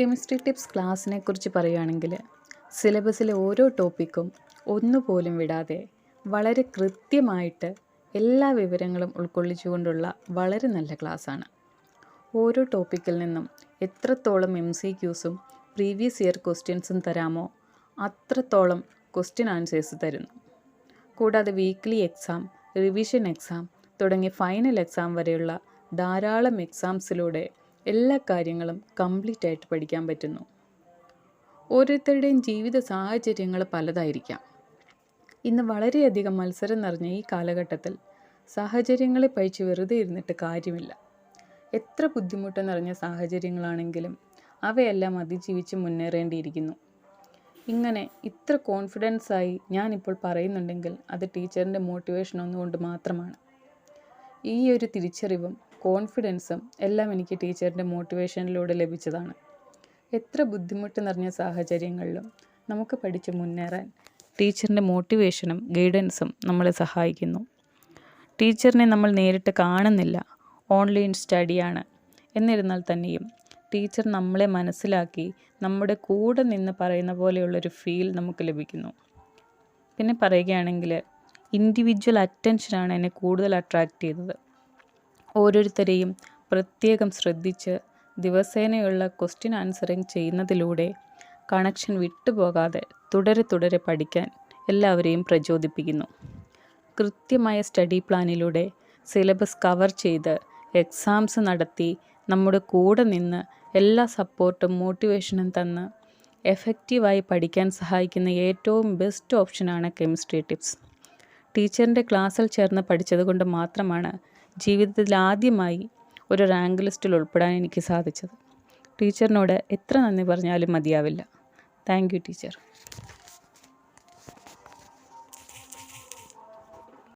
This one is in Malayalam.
കെമിസ്ട്രി ടിപ്സ് ക്ലാസ്സിനെ കുറിച്ച് പറയുകയാണെങ്കിൽ സിലബസിലെ ഓരോ ടോപ്പിക്കും ഒന്നുപോലും വിടാതെ വളരെ കൃത്യമായിട്ട് എല്ലാ വിവരങ്ങളും ഉൾക്കൊള്ളിച്ചുകൊണ്ടുള്ള വളരെ നല്ല ക്ലാസ്സാണ്. ഓരോ ടോപ്പിക്കിൽ നിന്നും എത്രത്തോളം എം സി ക്യൂസും പ്രീവിയസ് ഇയർ ക്വസ്റ്റ്യൻസും തരാമോ അത്രത്തോളം ക്വസ്റ്റ്യൻ ആൻസേഴ്സ് തരുന്നു. കൂടാതെ വീക്ക്ലി എക്സാം റിവിഷൻ എക്സാം തുടങ്ങി ഫൈനൽ എക്സാം വരെയുള്ള ധാരാളം എക്സാംസിലൂടെ എല്ലാ കാര്യങ്ങളും കംപ്ലീറ്റ് ആയിട്ട് പഠിക്കാൻ പറ്റുന്നു. ഓരോരുത്തരുടെയും ജീവിത സാഹചര്യങ്ങൾ പലതായിരിക്കാം. ഇന്ന് വളരെയധികം മത്സരം നിറഞ്ഞ ഈ കാലഘട്ടത്തിൽ സാഹചര്യങ്ങളെ പഴിച്ച് വെറുതെ ഇരുന്നിട്ട് കാര്യമില്ല. എത്ര ബുദ്ധിമുട്ട് നിറഞ്ഞ സാഹചര്യങ്ങളാണെങ്കിലും അവയെല്ലാം അതിജീവിച്ച് മുന്നേറേണ്ടിയിരിക്കുന്നു. ഇങ്ങനെ ഇത്ര കോൺഫിഡൻസായി ഞാനിപ്പോൾ പറയുന്നുണ്ടെങ്കിൽ അത് ടീച്ചറിന്റെ മോട്ടിവേഷൻ ഒന്നുകൊണ്ട് മാത്രമാണ്. ഈ ഒരു തിരിച്ചറിവും കോൺഫിഡൻസും എല്ലാം എനിക്ക് ടീച്ചറിന്റെ മോട്ടിവേഷനിലൂടെ ലഭിച്ചതാണ്. എത്ര ബുദ്ധിമുട്ട് നിറഞ്ഞ സാഹചര്യങ്ങളിലും നമുക്ക് പഠിച്ച് മുന്നേറാൻ ടീച്ചറിന്റെ മോട്ടിവേഷനും ഗൈഡൻസും നമ്മളെ സഹായിക്കുന്നു. ടീച്ചറിനെ നമ്മൾ നേരിട്ട് കാണുന്നില്ല. ഓൺലൈൻ സ്റ്റഡിയാണ് എന്നിരുന്നാൽ തന്നെയും ടീച്ചർ നമ്മളെ മനസ്സിലാക്കി നമ്മുടെ കൂടെ നിന്ന് പറയുന്ന പോലെയുള്ളൊരു ഫീൽ നമുക്ക് ലഭിക്കുന്നു. പിന്നെ പറയുകയാണെങ്കിൽ ഇൻഡിവിജ്വൽ അറ്റൻഷനാണ് എന്നെ കൂടുതൽ അട്രാക്റ്റ് ചെയ്തത്. ഓരോരുത്തരെയും പ്രത്യേകം ശ്രദ്ധിച്ച് ദിവസേനയുള്ള ക്വസ്റ്റ്യൻ ആൻസറിങ് ചെയ്യുന്നതിലൂടെ കണക്ഷൻ വിട്ടുപോകാതെ തുടരെ തുടരെ പഠിക്കാൻ എല്ലാവരെയും പ്രചോദിപ്പിക്കുന്നു. കൃത്യമായ സ്റ്റഡി പ്ലാനിലൂടെ സിലബസ് കവർ ചെയ്ത് എക്സാംസ് നടത്തി നമ്മുടെ കൂടെ നിന്ന് എല്ലാ സപ്പോർട്ടും മോട്ടിവേഷനും തന്ന് എഫക്റ്റീവായി പഠിക്കാൻ സഹായിക്കുന്ന ഏറ്റവും ബെസ്റ്റ് ഓപ്ഷനാണ് കെമിസ്ട്രി ടിപ്സ് ടീച്ചറിന്റെ ക്ലാസ്സിൽ ചേർന്ന് പഠിച്ചതുകൊണ്ട് മാത്രമാണ് ജീവിതത്തിൽ ആദ്യമായി ഒരു റാങ്ക് ലിസ്റ്റിൽ ഉൾപ്പെടാൻ എനിക്ക് സാധിച്ചത്. ടീച്ചറിനോട് എത്ര നന്ദി പറഞ്ഞാലും മതിയാവില്ല. Thank you teacher.